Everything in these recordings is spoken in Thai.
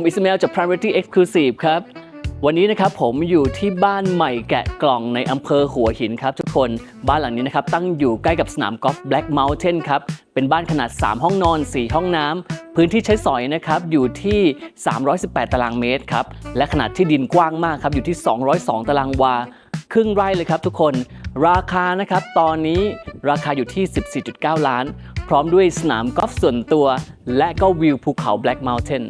ผมอิสมาเอลจาก Priority Exclusive ครับ วันนี้นะครับผมอยู่ที่บ้านใหม่แกะกล่องในอำเภอหัวหินครับทุกคน บ้านหลังนี้นะครับตั้งอยู่ใกล้กับสนามกอล์ฟ Black Mountain ครับ เป็นบ้านขนาด 3 ห้องนอน 4 ห้องน้ำ พื้นที่ใช้สอยนะครับอยู่ที่ 318 ตารางเมตรครับ และขนาดที่ดินกว้างมากครับอยู่ที่ 202 ตารางวา ครึ่งไร่เลยครับทุกคน ราคานะครับตอนนี้ราคาอยู่ที่ 14.9 ล้าน พร้อมด้วยสนามกอล์ฟส่วนตัว และก็วิวภูเขา Black Mountain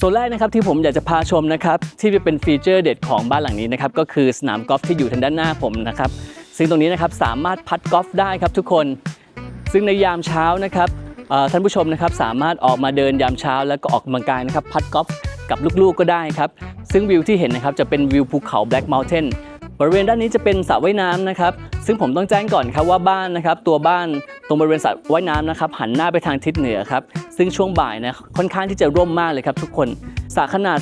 ส่วนแรกนะครับที่ผมอยากจะพาชมนะครับที่เป็นฟีเจอร์เด็ดของบ้านหลังนี้นะครับก็คือสนามกอล์ฟที่อยู่ทางด้านหน้าผมนะครับซึ่งตรงนี้นะครับสามารถพัดกอล์ฟได้ครับทุกคน ซึ่งในยามเช้านะครับท่านผู้ชมนะครับสามารถออกมาเดินยามเช้า แล้วก็ออกกำลังกายนะครับพัดกอล์ฟกับลูกๆก็ได้ครับ ซึ่งวิวที่เห็นนะครับจะเป็นวิวภูเขา Black Mountain บริเวณด้านนี้จะเป็นสระว่ายน้ำนะครับ ซึ่งผมต้องแจ้งก่อนครับว่าบ้านนะครับ ตัวบ้านตรงบริเวณสระว่ายน้ำนะครับ หันหน้าไปทางทิศเหนือครับ ซึ่งช่วงบ่ายนะค่อนข้างที่จะร่มมากเลยครับทุกคนสระขนาด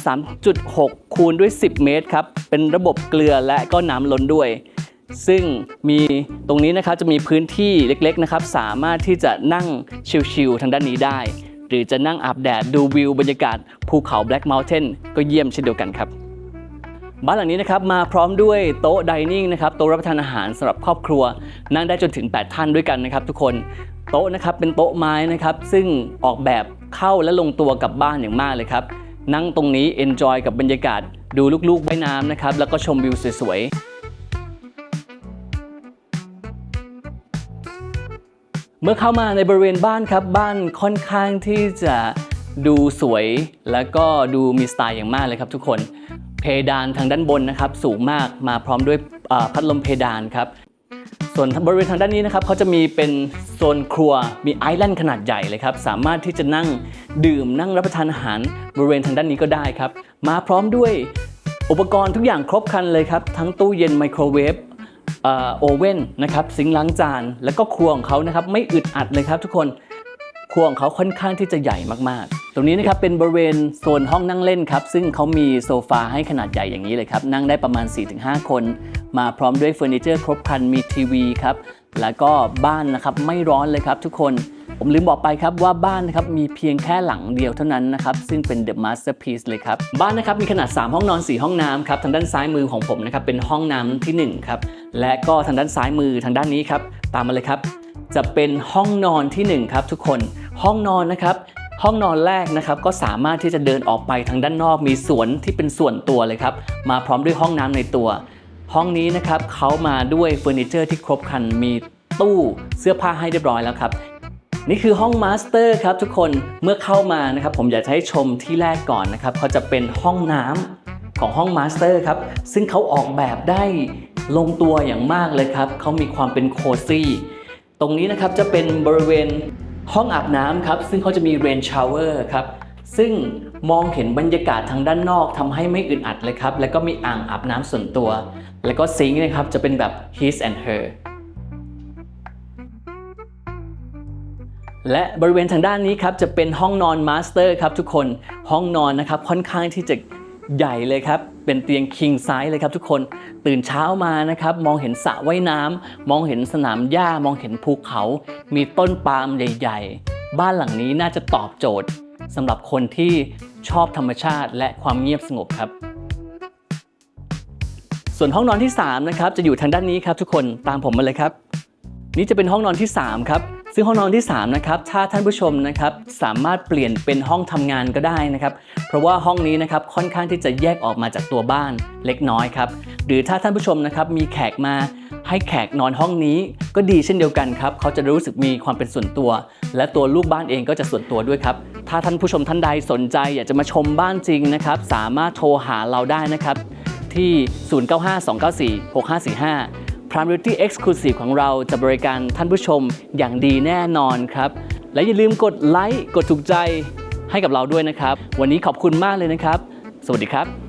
3.6 คูณด้วย 10 เมตรครับ เป็นระบบเกลือและก็น้ำล้นด้วย ซึ่งมีตรงนี้นะครับจะมีพื้นที่เล็กๆนะครับ สามารถที่จะนั่งชิลๆทางด้านนี้ได้ หรือจะนั่งอาบแดดดูวิวบรรยากาศภูเขา Black Mountain ก็เยี่ยมเช่นเดียวกันครับ บ้านหลังนี้นะครับมาพร้อมด้วยโต๊ะดิเนิ่งนะครับโต๊ะรับประทานอาหารสำหรับครอบครัว นั่งได้จนถึง 8 ท่านด้วยกันนะครับ ทุกคนโต๊ะนะครับเป็นโต๊ะไม้นะครับ ซึ่งออกแบบเข้าและลงตัวกับบ้านอย่างมากเลยครับ นั่งตรงนี้เอนจอยกับบรรยากาศ ดูลูกๆว่ายน้ำนะครับ แล้วก็ชมวิวสวยๆ เมื่อเข้ามาในบริเวณบ้านครับ บ้านค่อนข้างที่จะดูสวย แล้วก็ดูมีสไตล์อย่างมากเลยครับทุกคน เพดานทางด้านบนนะครับสูงมากมาพร้อมด้วยพัดลมเพดานครับส่วนบริเวณทางด้านนี้นะครับเขาจะมีเป็นโซนครัวมีไอแลนด์ขนาดใหญ่เลยครับ สามารถที่จะนั่งดื่มนั่งรับประทานอาหารบริเวณทางด้านนี้ก็ได้ครับ มาพร้อมด้วยอุปกรณ์ทุกอย่างครบครันเลยครับ ทั้งตู้เย็นไมโครเวฟอ่อโอเว่นนะครับซิงล้างจาน แล้วก็ครัวของเขานะครับไม่อึดอัดเลยครับทุกคนครัวของเขาค่อนข้างที่จะใหญ่มากๆ ตรงนี้นะครับเป็นบริเวณโซนห้องนั่งเล่นครับ ซึ่งเขามีโซฟาให้ขนาดใหญ่อย่างนี้เลยครับ นั่งได้ประมาณ 4-5 คน มาพร้อมด้วยเฟอร์นิเจอร์ครบครันมีทีวีครับ แล้วก็บ้านนะครับไม่ร้อนเลยครับทุกคนผมลืมบอกไปครับว่าบ้านนะครับมีเพียงแค่หลังเดียวเท่านั้นนะครับซึ่งเป็น The Masterpiece เลยครับ บ้านนะครับมีขนาด 3 ห้องนอน 4 ห้องน้ำครับทางด้านซ้ายมือของผมนะครับเป็นห้องน้ำทีหนึ่1ครับและก็ทางด้านซ้ายมือทางด้านนี้ครับตามมาเลยครับ จะเป็นห้องนอนทีหนึ่1ครับทุกคนห้องนอนนะครับ ห้องนอนแรกนะครับก็สามารถที่จะเดินออกไปทางด้านนอกมีสวนที่เป็นส่วนตัวเลยครับ มาพร้อมด้วยห้องน้ำในตัว ห้องนี้นะครับเขามาด้วยเฟอร์นิเจอร์ที่ครบครันมีตู้เสื้อผ้าให้เรียบร้อยแล้วครับ นี่คือห้องมาสเตอร์ครับทุกคนเมื่อเข้ามานะครับผมอยากจะให้ชมที่แรกก่อนนะครับเขาจะเป็นห้องน้ำของห้องมาสเตอร์ครับซึ่งเขาออกแบบได้ลงตัวอย่างมากเลยครับเขามีความเป็นโคซี่ตรงนี้นะครับจะเป็นบริเวณ ห้องอาบน้ำครับ ซึ่งเขาจะมีเรนชาวเวอร์ครับ ซึ่งมองเห็นบรรยากาศทางด้านนอกทำให้ไม่อึดอัดเลยครับ แล้วก็มีอ่างอาบน้ำส่วนตัว แล้วก็ซิงค์นะครับ จะเป็นแบบ his and her และบริเวณทางด้านนี้ครับ จะเป็นห้องนอนมาสเตอร์ครับทุกคนห้องนอนนะครับค่อนข้างที่จะใหญ่เลยครับ เป็นเตียง king size เลยครับทุกคนตื่นเช้ามานะครับ มองเห็นสระว่ายน้ำมองเห็นสนามหญ้ามองเห็นภูเขา มีต้นปาล์มใหญ่ ๆ บ้านหลังนี้น่าจะตอบโจทย์สำหรับคนที่ชอบธรรมชาติและความเงียบสงบครับ ส่วนห้องนอนที่3นะครับจะอยู่ทางด้านนี้ครับทุกคนตามผมมาเลยครับ นี่จะเป็นห้องนอนที่3ครับ ซึ่งห้องนอนที่3นะครับถ้าท่านผู้ชมนะครับสามารถเปลี่ยนเป็นห้องทำงานก็ได้นะครับเพราะว่าห้องนี้นะครับค่อนข้างที่จะแยกออกมาจากตัวบ้านเล็กน้อยครับหรือถ้าท่านผู้ชมนะครับมีแขกมาให้แขกนอนห้องนี้ก็ดีเช่นเดียวกันครับเขาจะรู้สึกมีความเป็นส่วนตัว และตัวลูกบ้านเองก็จะส่วนตัวด้วยครับถ้าท่านผู้ชมท่านใดสนใจอยากจะมาชมบ้านจริงนะครับสามารถโทรหาเราได้นะครับที่ 0952946545 Priority Exclusive ของเราจะบริการท่านผู้ชมอย่างดีแน่นอนครับ และอย่าลืมกดไลค์กดถูกใจให้กับเราด้วยนะครับ วันนี้ขอบคุณมากเลยนะครับ สวัสดีครับ